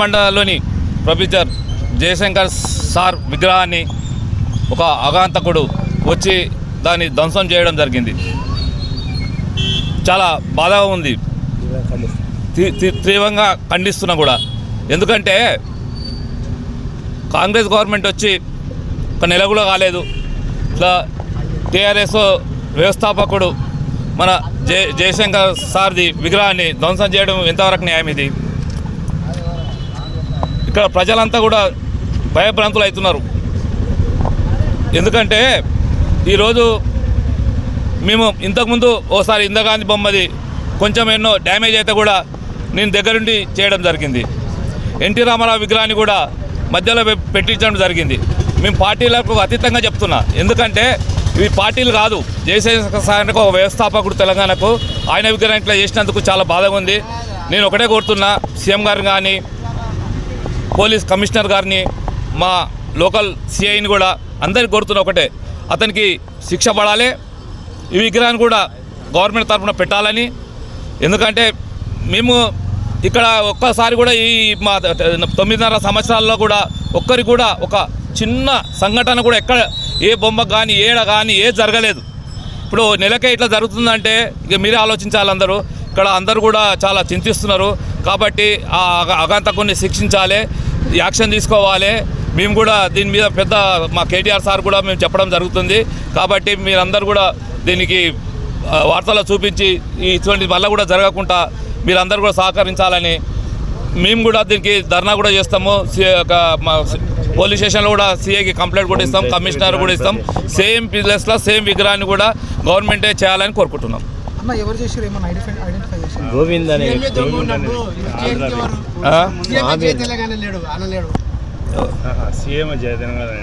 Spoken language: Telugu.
మండలంలోని ప్రొఫెసర్ జయశంకర్ సార్ విగ్రహాన్ని ఒక అగాంతకుడు వచ్చి దాన్ని ధ్వంసం చేయడం జరిగింది. చాలా బాధగా ఉంది. తీవ్రంగా ఖండిస్తున్నా కూడా. ఎందుకంటే కాంగ్రెస్ గవర్నమెంట్ వచ్చి ఒక నెల కూడా కాలేదు. ఇట్లా టీఆర్ఎస్ వ్యవస్థాపకుడు మన జయ జయశంకర్ సార్ది విగ్రహాన్ని ధ్వంసం చేయడం ఎంతవరకు న్యాయం ఇది ఇక్కడ ప్రజలంతా కూడా భయభ్రాంతులు అవుతున్నారు. ఎందుకంటే ఈరోజు మేము ఇంతకుముందు ఓసారి ఇందిరాగాంధీ బొమ్మది కొంచెం ఎన్నో డ్యామేజ్ అయితే కూడా నేను దగ్గరుండి చేయడం జరిగింది. ఎన్టీ రామారావు విగ్రహాన్ని కూడా మధ్యలో పెట్టించడం జరిగింది. మేము పార్టీలకు అతీతంగా చెప్తున్నా. ఎందుకంటే ఇవి పార్టీలు కాదు. జయశంకర్ సార్కి ఒక వ్యవస్థాపకుడు తెలంగాణకు ఆయన విగ్రహం ఇట్లా చేసినందుకు చాలా బాధగా ఉంది. నేను ఒకటే కోరుతున్నా సీఎం గారు కానీ పోలీస్ కమిషనర్ గారిని మా లోకల్ సిఐని కూడా అందరికి కోరుతున్న ఒకటే అతనికి శిక్ష పడాలి. ఈ విగ్రహాన్ని కూడా గవర్నమెంట్ తరఫున పెట్టాలని. ఎందుకంటే మేము ఇక్కడ ఒక్కసారి కూడా ఈ మా తొమ్మిదిన్నర సంవత్సరాల్లో కూడా ఒక్కరికి కూడా ఒక చిన్న సంఘటన కూడా ఎక్కడ ఏ బొమ్మ కానీ ఏడ కానీ ఏ జరగలేదు. ఇప్పుడు నెలకే ఇట్లా జరుగుతుందంటే ఇక మీరే ఆలోచించాలి అందరూ. ఇక్కడ అందరూ కూడా చాలా చింతిస్తున్నారు. కాబట్టి ఆ అగ- అగాంతకుని శిక్షించాలి. యాక్షన్ తీసుకోవాలి. మేము కూడా దీని మీద పెద్ద మా కేటీఆర్ సార్ కూడా మేము చెప్పడం జరుగుతుంది. కాబట్టి మీరందరూ కూడా దీనికి ఆ, వార్తల్లో చూపించి ఇటువంటి వల్ల కూడా జరగకుండా మీరందరూ కూడా సహకరించాలని మేము కూడా దీనికి ధర్నా కూడా చేస్తాము. సి- మా పోలీస్ స్టేషన్లో కూడా సీఏకి కంప్లైంట్ కూడా ఇస్తాం కమిషనర్ కూడా ఇస్తాం. సేమ్ ప్లేస్లో సేమ్ విగ్రహాన్ని కూడా గవర్నమెంటే చేయాలని కోరుకుంటున్నాం. అన్న ఎవరు చేసారు ఏమన్నా ఐడెంటిఫై ఐడెంటిఫై చేశారు గోవింద్ అనే? మాబేల్. తెలంగాణ